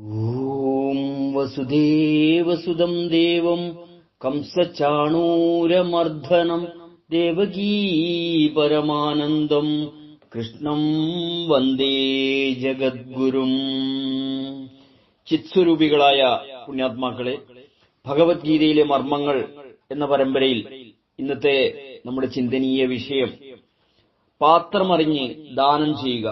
ॐ वसुदेवसुदम् देवम् कंसचाणूरमर्दनम् देवकी परमानन्दम् കൃഷ്ണം വന്ദേ ജഗദ്ഗുരും ചിത്സ്വരൂപികളായ പുണ്യാത്മാക്കളെ ഭഗവത്ഗീതയിലെ മർമ്മങ്ങൾ എന്ന പരമ്പരയിൽ ഇന്നത്തെ നമ്മുടെ ചിന്തനീയ വിഷയം പാത്രമറിഞ്ഞ് ദാനം ചെയ്യുക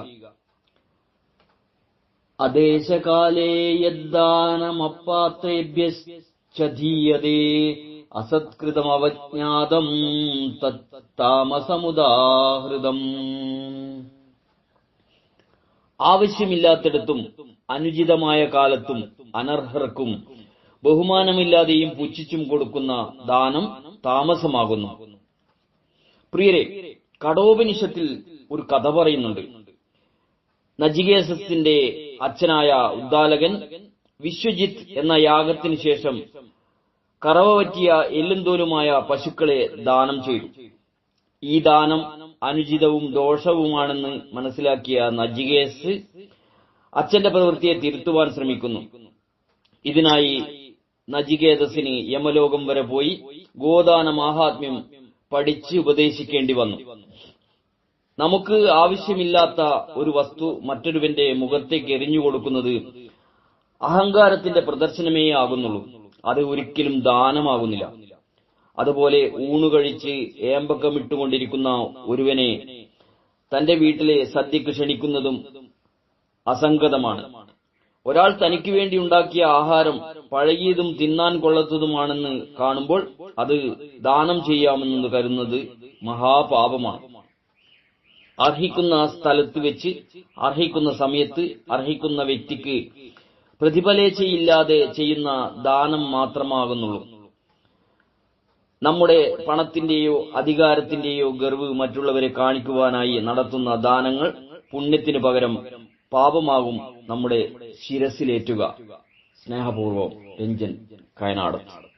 അദേശകാലേ യദ്ദാനമപ്പാത്രേഭ്യശ്ചീയതേ അസത്കൃതമവജ്ഞാതം തത്താമസമുദാഹൃതം. ആവശ്യമില്ലാത്തിടത്തും അനുചിതമായ കാലത്തും അനർഹർക്കും ബഹുമാനമില്ലാതെയും പുച്ഛിച്ചും കൊടുക്കുന്ന ദാനം താമസമാകുന്നു. പ്രിയരെ കടോപനിഷത്തിൽ ഒരു കഥ പറയുന്നുണ്ട്. നജികേസത്തിന്റെ അച്ഛനായ ഉദ്ദാലകൻ വിശ്വജിത്ത് എന്ന യാഗത്തിന് ശേഷം കറവ പറ്റിയ എല്ലുംതോലുമായ പശുക്കളെ ദാനം ചെയ്തു. ഈ ദാനം അനുചിതവും ദോഷവുമാണെന്ന് മനസ്സിലാക്കിയ നജികേസ് അച്ഛന്റെ പ്രവൃത്തിയെ തിരുത്തുവാൻ ശ്രമിക്കുന്നു. ഇതിനായി നജികേതസിന് യമലോകം വരെ പോയി ഗോദാന മാഹാത്മ്യം പഠിച്ച് ഉപദേശിക്കേണ്ടി വന്നു. നമുക്ക് ആവശ്യമില്ലാത്ത ഒരു വസ്തു മറ്റൊരുവന്റെ മുഖത്തേക്ക് എറിഞ്ഞു കൊടുക്കുന്നത് അഹങ്കാരത്തിന്റെ പ്രദർശനമേ ആകുന്നുള്ളൂ. അത് ഒരിക്കലും ദാനമാകുന്നില്ല. അതുപോലെ ഊണുകഴിച്ച് ഏമ്പക്കമിട്ടുകൊണ്ടിരിക്കുന്ന ഒരുവനെ തന്റെ വീട്ടിലെ സദ്യക്ക് ക്ഷണിക്കുന്നതും അസംഗതമാണ്. ഒരാൾ തനിക്ക് വേണ്ടി ഉണ്ടാക്കിയ ആഹാരം പഴകിയതും തിന്നാൻ കൊള്ളത്തതുമാണെന്ന് കാണുമ്പോൾ അത് ദാനം ചെയ്യാമെന്ന് കരുതുന്നത് മഹാപാപമാണ്. അർഹിക്കുന്ന സ്ഥലത്ത് വെച്ച് അർഹിക്കുന്ന സമയത്ത് അർഹിക്കുന്ന വ്യക്തിക്ക് പ്രതിഫലേച്ഛയില്ലാതെ ചെയ്യുന്ന ദാനം മാത്രമാകുന്നുള്ളൂ. നമ്മുടെ പണത്തിന്റെയോ അധികാരത്തിന്റെയോ ഗർവ് മറ്റുള്ളവരെ കാണിക്കുവാനായി നടത്തുന്ന ദാനങ്ങൾ പുണ്യത്തിനു പകരം പാപമാകും നമ്മുടെ ശിരസിലേറ്റുക. സ്നേഹപൂർവം രഞ്ജൻ കയനാടത്ത്